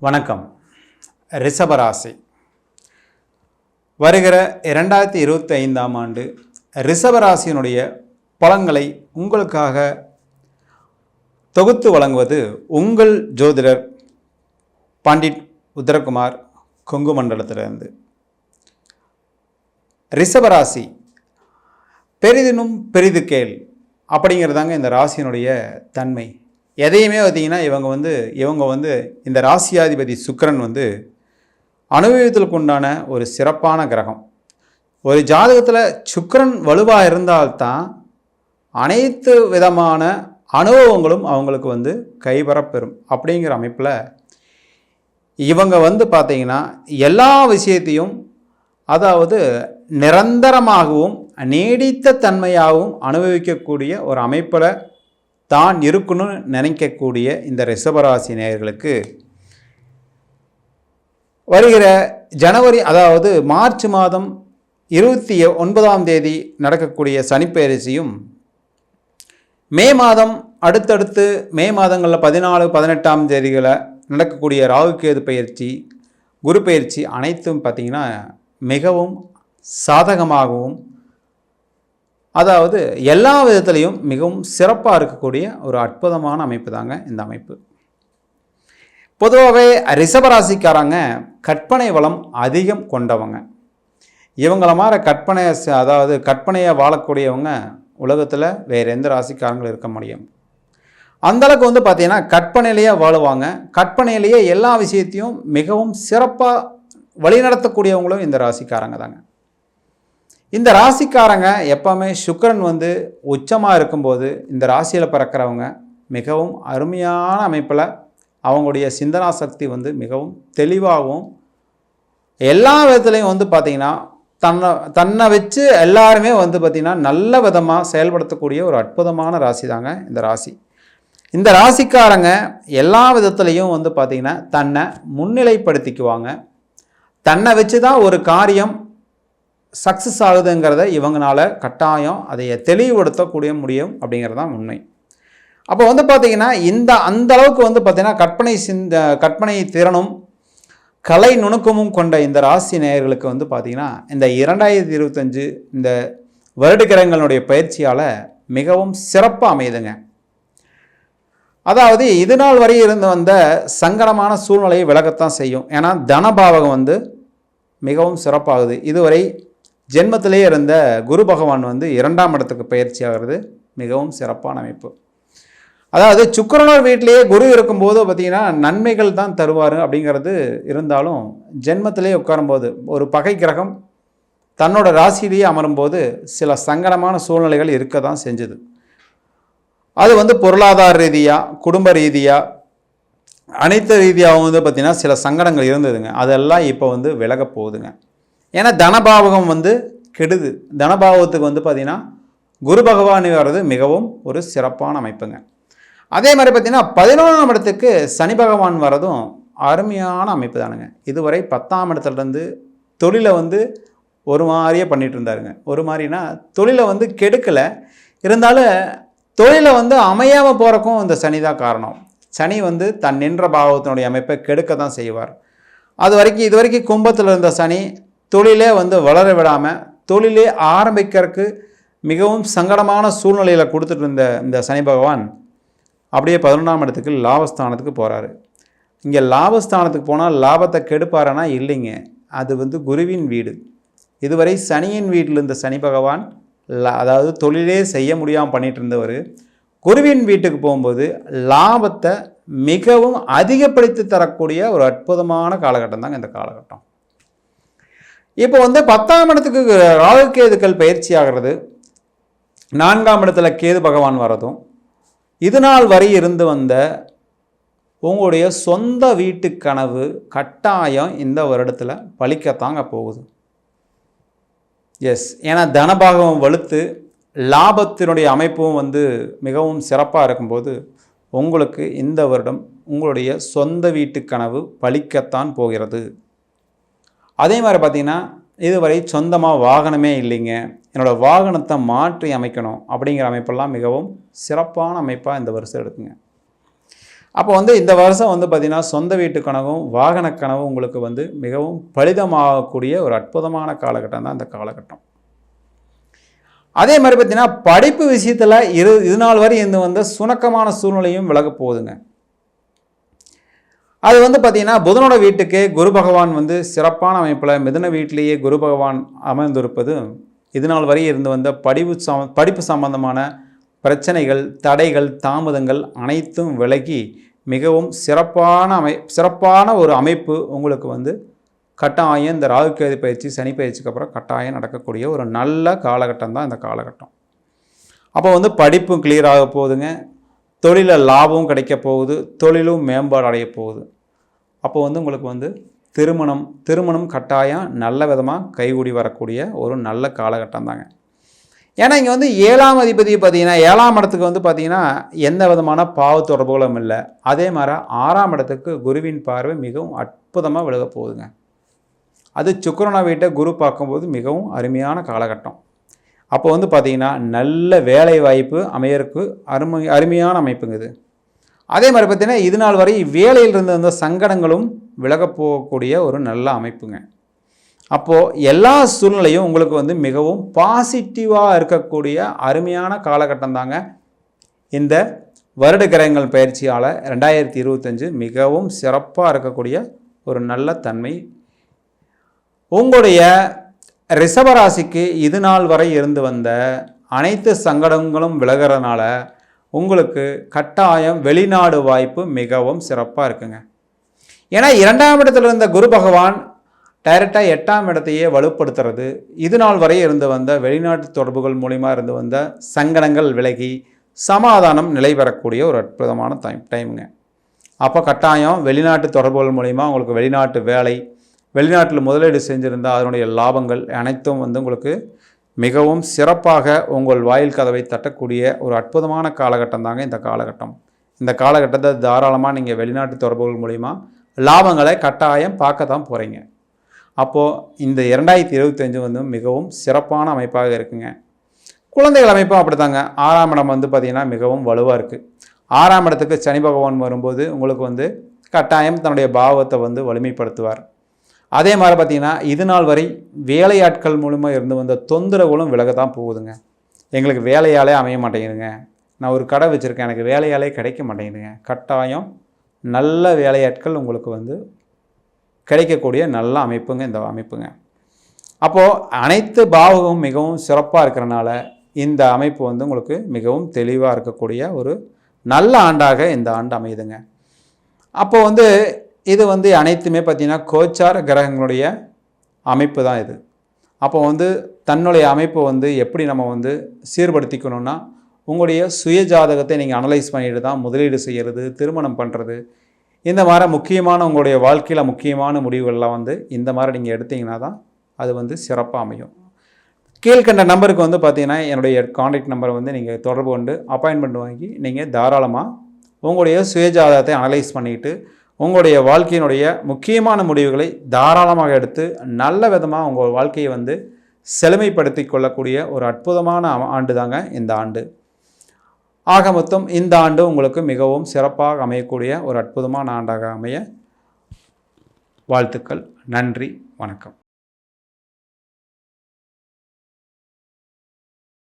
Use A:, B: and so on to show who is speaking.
A: வணக்கம். ரிஷபராசி வருகிற இரண்டாயிரத்தி இருபத்தி ஐந்தாம் ஆண்டு ரிஷபராசியினுடைய பலன்களை உங்களுக்காக தொகுத்து வழங்குவது உங்கள் ஜோதிடர் பண்டிட் உத்தரகுமார் கொங்கு மண்டலத்திலிருந்து. ரிஷபராசி பெரிதினும் பெரிது கேள் அப்படிங்கிறதாங்க இந்த ராசியினுடைய தன்மை. எதையுமே பார்த்தீங்கன்னா இவங்க வந்து இவங்க வந்து இந்த ராசியாதிபதி சுக்கரன் வந்து அனுபவத்திற்கு உண்டான ஒரு சிறப்பான கிரகம். ஒரு ஜாதகத்தில் சுக்கரன் வலுவாக இருந்தால்தான் அனைத்து விதமான அனுபவங்களும் அவங்களுக்கு வந்து கைவரப்பெறும் அப்படிங்கிற அமைப்பில் இவங்க வந்து பார்த்திங்கன்னா எல்லா விஷயத்தையும் அதாவது நிரந்தரமாகவும் நீடித்த தன்மையாகவும் அனுபவிக்கக்கூடிய ஒரு அமைப்பில் தான் இருக்கணும்னு நினைக்கக்கூடிய இந்த ரிஷபராசி நேயர்களுக்கு வருகிற ஜனவரி அதாவது மார்ச் மாதம் இருபத்தி ஒன்பதாம் தேதி நடக்கக்கூடிய சனிப்பெயர்ச்சியும் மே மாதம் அடுத்தடுத்து மே மாதங்களில் பதினாலு பதினெட்டாம் தேதிகளை நடக்கக்கூடிய ராகுகேது பயிற்சி குரு பயிற்சி அனைத்தும் பார்த்திங்கன்னா மிகவும் சாதகமாகவும் அதாவது எல்லா விதத்துலேயும் மிகவும் சிறப்பாக இருக்கக்கூடிய ஒரு அற்புதமான அமைப்பு தாங்க இந்த அமைப்பு. பொதுவாகவே ரிஷபராசிக்காரங்க கற்பனை வளம் அதிகம் கொண்டவங்க. இவங்கள மாதிரி கற்பனை அதாவது கற்பனையை வாழக்கூடியவங்க உலகத்தில் வேறு எந்த ராசிக்காரங்களும் இருக்க முடியும். அந்தளவுக்கு வந்து பார்த்திங்கன்னா கற்பனையிலேயே வாழுவாங்க. கற்பனையிலேயே எல்லா விஷயத்தையும் மிகவும் சிறப்பாக வழிநடத்தக்கூடியவங்களும் இந்த ராசிக்காரங்க தாங்க. இந்த ராசிக்காரங்க எப்போவுமே சுக்கரன் வந்து உச்சமாக இருக்கும்போது இந்த ராசியில் பிறக்கிறவங்க மிகவும் அருமையான அமைப்பில் அவங்களுடைய சிந்தனா சக்தி வந்து மிகவும் தெளிவாகவும் எல்லா விதத்துலையும் வந்து பார்த்திங்கன்னா தன்னை தன்னை வச்சு எல்லாருமே வந்து பார்த்திங்கன்னா நல்ல விதமாக செயல்படுத்தக்கூடிய ஒரு அற்புதமான ராசி தாங்க இந்த ராசி. இந்த ராசிக்காரங்க எல்லா விதத்துலேயும் வந்து பார்த்திங்கன்னா தன்னை முன்னிலைப்படுத்திக்குவாங்க. தன்னை வச்சு தான் ஒரு காரியம் சக்ஸஸ் ஆகுதுங்கிறத இவங்களால கட்டாயம் அதை தெளிவுபடுத்தக்கூடிய முடியும் அப்படிங்கிறது தான் உண்மை. அப்போ வந்து பார்த்திங்கன்னா இந்த அந்த அளவுக்கு வந்து பார்த்திங்கன்னா கற்பனை சிந்த கற்பனை திறனும் கலை நுணுக்கமும் கொண்ட இந்த ராசி நேயர்களுக்கு வந்து பார்த்திங்கன்னா இந்த இரண்டாயிரத்தி இருபத்தஞ்சு இந்த வருடகிரகங்களுடைய பயிற்சியால் மிகவும் சிறப்பாக அமையுதுங்க. அதாவது இது நாள் வரை இருந்து வந்த சங்கடமான சூழ்நிலையை விலகத்தான் செய்யும். ஏன்னா தனபாவகம் வந்து மிகவும் சிறப்பாகுது. இதுவரை ஜென்மத்திலே இருந்த குரு பகவான் வந்து இரண்டாம் இடத்துக்கு பயிற்சி ஆகிறது. மிகவும் சிறப்பான அமைப்பு. அதாவது சுக்கரனோர் வீட்டிலேயே குரு இருக்கும்போது பார்த்திங்கன்னா நன்மைகள் தான் தருவார் அப்படிங்கிறது இருந்தாலும் ஜென்மத்திலே உட்காரும்போது ஒரு பகை கிரகம் தன்னோட ராசியிலேயே அமரும்போது சில சங்கடமான சூழ்நிலைகள் இருக்க தான் செஞ்சுது. அது வந்து பொருளாதார ரீதியாக குடும்ப ரீதியாக அனைத்து ரீதியாகவும் வந்து பார்த்திங்கன்னா சில சங்கடங்கள் இருந்ததுங்க. அதெல்லாம் இப்போ வந்து விலக போகுதுங்க. ஏன்னா தனபாவகம் வந்து கெடுது. தனபாவகத்துக்கு வந்து பார்த்திங்கன்னா குரு பகவான் வர்றது மிகவும் ஒரு சிறப்பான அமைப்புங்க. அதே மாதிரி பார்த்திங்கன்னா பதினொன்றாம் இடத்துக்கு சனி பகவான் வர்றதும் அருமையான அமைப்பு தானுங்க இதுவரை பத்தாம் இடத்துலேருந்து தொழிலை வந்து ஒரு மாதிரியே பண்ணிகிட்டு இருந்தாருங்க. ஒரு மாதிரினா தொழிலை வந்து கெடுக்கலை. இருந்தாலும் தொழிலை வந்து அமையாமல் போகிறக்கும் இந்த சனி தான் காரணம். சனி வந்து தன் நின்ற பாவத்தினுடைய அமைப்பை கெடுக்க தான் செய்வார். அது வரைக்கும் இது வரைக்கும் கும்பத்தில் இருந்த சனி தொழிலே வந்து வளர விடாமல் தொழிலே ஆரம்பிக்கிறதுக்கு மிகவும் சங்கடமான சூழ்நிலையில் கொடுத்துட்டு இருந்த இந்த சனி பகவான் அப்படியே பதினொன்றாம் இடத்துக்கு லாபஸ்தானத்துக்கு போகிறாரு இங்கே லாபஸ்தானத்துக்கு போனால் லாபத்தை கெடுப்பாரனா இல்லைங்க. அது வந்து குருவின் வீடு. இதுவரை சனியின் வீட்டில் இருந்த சனி பகவான் அதாவது தொழிலே செய்ய முடியாமல் பண்ணிகிட்டு இருந்தவர். குருவின் வீட்டுக்கு போகும்போது லாபத்தை மிகவும் அதிகப்படுத்தி தரக்கூடிய ஒரு அற்புதமான காலகட்டம் தாங்க இந்த காலகட்டம். இப்போ வந்து பத்தாம் இடத்துக்கு ராகு கேதுக்கள் பயிற்சி ஆகிறது. நான்காம் இடத்துல கேது பகவான் வரதும் இது நாள் வரை இருந்து வந்த உங்களுடைய சொந்த வீட்டு கனவு கட்டாயம் இந்த வருடத்தில் பழிக்கத்தாங்க போகுது. எஸ் ஏன்னா தனபாகவும் வலுத்து லாபத்தினுடைய அமைப்பும் வந்து மிகவும் சிறப்பாக இருக்கும்போது உங்களுக்கு இந்த வருடம் உங்களுடைய சொந்த வீட்டு கனவு பழிக்கத்தான் போகிறது. அதே மாதிரி பார்த்திங்கன்னா இதுவரை சொந்தமாக வாகனமே இல்லைங்க. என்னோடய வாகனத்தை மாற்றி அமைக்கணும் அப்படிங்கிற அமைப்பெல்லாம் மிகவும் சிறப்பான அமைப்பாக இந்த வருஷம் எடுக்குங்க. அப்போ வந்து இந்த வருஷம் வந்து பார்த்திங்கன்னா சொந்த வீட்டு கனவும் வாகன கனவும் உங்களுக்கு வந்து மிகவும் பலிதமாகக்கூடிய ஒரு அற்புதமான காலகட்டம் தான் இந்த காலகட்டம். அதே மாதிரி பார்த்திங்கன்னா படிப்பு விஷயத்தில் இரு இது நாள் வரை இந்த வந்த சுணக்கமான சூழ்நிலையும் விலக போகுதுங்க. அது வந்து பார்த்திங்கன்னா புதனோட வீட்டுக்கு குரு பகவான் வந்து சிறப்பான அமைப்பில் மிதுன வீட்டிலேயே குரு பகவான் அமர்ந்திருப்பது இது வரை இருந்து வந்த படிப்பு சம் படிப்பு சம்பந்தமான பிரச்சனைகள் தடைகள் தாமதங்கள் அனைத்தும் விலகி மிகவும் சிறப்பான அமை சிறப்பான ஒரு அமைப்பு உங்களுக்கு வந்து கட்டாயம் இந்த ராகுக்கேது பயிற்சி சனி பயிற்சிக்கு அப்புறம் கட்டாயம் நடக்கக்கூடிய ஒரு நல்ல காலகட்டம் தான் இந்த காலகட்டம். அப்போ வந்து படிப்பும் கிளியர் ஆக போகுதுங்க. தொழிலில் லாபமும் கிடைக்க போகுது தொழிலும் மேம்பாடு அடைய போகுது. அப்போ வந்து உங்களுக்கு வந்து திருமணம் திருமணம் கட்டாயம் நல்ல விதமாக கைகூடி வரக்கூடிய ஒரு நல்ல காலகட்டம் தாங்க. ஏன்னா இங்கே வந்து ஏழாம் அதிபதி பார்த்தீங்கன்னா ஏழாம் இடத்துக்கு வந்து பார்த்தீங்கன்னா எந்த விதமான பாவ தொடர்புகளும் இல்லை. அதே மாதிரி ஆறாம் இடத்துக்கு குருவின் பார்வை மிகவும் அற்புதமாக விலக போகுதுங்க. அது சுக்கரனை வீட்டை குரு பார்க்கும்போது மிகவும் அருமையான காலகட்டம். அப்போ வந்து பார்த்திங்கன்னா நல்ல வேலை வாய்ப்பு அமையறக்கு அருமை அருமையான அமைப்புங்க இது. அதே மாதிரி பார்த்திங்கன்னா இது நாள் வரை வேலையில் இருந்த அந்த சங்கடங்களும் விலகப் போகக்கூடிய ஒரு நல்ல அமைப்புங்க. அப்போது எல்லா சூழ்நிலையும் உங்களுக்கு வந்து மிகவும் பாசிட்டிவாக இருக்கக்கூடிய அருமையான காலகட்டம் தாங்க இந்த வருட கிரகங்கள் பயிற்சியால் ரெண்டாயிரத்தி இருபத்தஞ்சு மிகவும் சிறப்பாக இருக்கக்கூடிய ஒரு நல்ல தன்மை. உங்களுடைய ரிஷபராசிக்கு இது நாள் வரை இருந்து வந்த அனைத்து சங்கடங்களும் விலகிறதுனால உங்களுக்கு கட்டாயம் வெளிநாடு வாய்ப்பு மிகவும் சிறப்பாக இருக்குங்க. ஏன்னா இரண்டாம் இடத்துல இருந்த குரு பகவான் டைரெக்டாக எட்டாம் இடத்தையே வலுப்படுத்துறது. இது நாள் வரை இருந்து வந்த வெளிநாட்டு தொடர்புகள் மூலிமா இருந்து வந்த சங்கடங்கள் விலகி சமாதானம் நிலை பெறக்கூடிய ஒரு அற்புதமான டைம் டைமுங்க. அப்போ கட்டாயம் வெளிநாட்டு தொடர்புகள் மூலிமா உங்களுக்கு வெளிநாட்டு வேலை வெளிநாட்டில் முதலீடு செஞ்சுருந்தால் அதனுடைய லாபங்கள் அனைத்தும் வந்து உங்களுக்கு மிகவும் சிறப்பாக உங்கள் வாயில் கதவை தட்டக்கூடிய ஒரு அற்புதமான காலகட்டம் தாங்க இந்த காலகட்டம். இந்த காலகட்டத்தை தாராளமாக நீங்கள் வெளிநாட்டு தொடர்புகள் மூலிமா லாபங்களை கட்டாயம் பார்க்க தான் போகிறீங்க அப்போது இந்த இரண்டாயிரத்தி இருபத்தஞ்சு வந்து மிகவும் சிறப்பான அமைப்பாக இருக்குங்க. குழந்தைகள் அமைப்பும் அப்படி தாங்க ஆறாம் இடம் வந்து பார்த்திங்கன்னா மிகவும் வலுவாக இருக்குது ஆறாம் இடத்துக்கு சனி பகவான் வரும்போது உங்களுக்கு வந்து கட்டாயம் தன்னுடைய பாவத்தை வந்து வலிமைப்படுத்துவார். அதே மாதிரி பார்த்திங்கன்னா இது நாள் வரை வேலையாட்கள் மூலமாக இருந்து வந்த தொந்தரவுகளும் விலக தான் போகுதுங்க. எங்களுக்கு வேலையாலே அமைய மாட்டேங்குதுங்க. நான் ஒரு கடை வச்சுருக்கேன். எனக்கு வேலையாலே கிடைக்க மாட்டேங்குதுங்க. கட்டாயம் நல்ல வேலையாட்கள் உங்களுக்கு வந்து கிடைக்கக்கூடிய நல்ல அமைப்புங்க இந்த அமைப்புங்க. அப்போது அனைத்து பாவகமும் மிகவும் சிறப்பாக இருக்கிறனால இந்த அமைப்பு வந்து உங்களுக்கு மிகவும் தெளிவாக இருக்கக்கூடிய ஒரு நல்ல ஆண்டாக இந்த ஆண்டு அமையுதுங்க. அப்போது வந்து இது வந்து அனைத்துமே பார்த்திங்கன்னா கோச்சார கிரகங்களுடைய அமைப்பு தான் இது. அப்போ வந்து தன்னுடைய அமைப்பை வந்து எப்படி நம்ம வந்து சீர்படுத்திக்கணும்னா உங்களுடைய சுய ஜாதகத்தை நீங்கள் அனலைஸ் பண்ணிட்டு தான் முதலீடு செய்கிறது திருமணம் பண்ணுறது இந்த மாதிரி முக்கியமான உங்களுடைய வாழ்க்கையில் முக்கியமான முடிவுகள்லாம் வந்து இந்த மாதிரி நீங்கள் எடுத்தீங்கன்னா தான் அது வந்து சிறப்பாக அமையும். கீழ்கண்ட நம்பருக்கு வந்து பார்த்தீங்கன்னா என்னுடைய காண்டாக்ட் நம்பரை வந்து நீங்கள் தொடர்பு கொண்டு அப்பாயின்மெண்ட் வாங்கி நீங்கள் தாராளமாக உங்களுடைய சுயஜாதகத்தை அனலைஸ் பண்ணிவிட்டு உங்களுடைய வாழ்க்கையினுடைய முக்கியமான முடிவுகளை தாராளமாக எடுத்து நல்ல விதமாக உங்கள் வாழ்க்கையை வந்து செழுமைப்படுத்தி கொள்ளக்கூடிய ஒரு அற்புதமான ஆண்டு தாங்க இந்த ஆண்டு. ஆக மொத்தம் இந்த ஆண்டு உங்களுக்கு மிகவும் சிறப்பாக அமையக்கூடிய ஒரு அற்புதமான ஆண்டாக அமைய வாழ்த்துக்கள். நன்றி. வணக்கம்.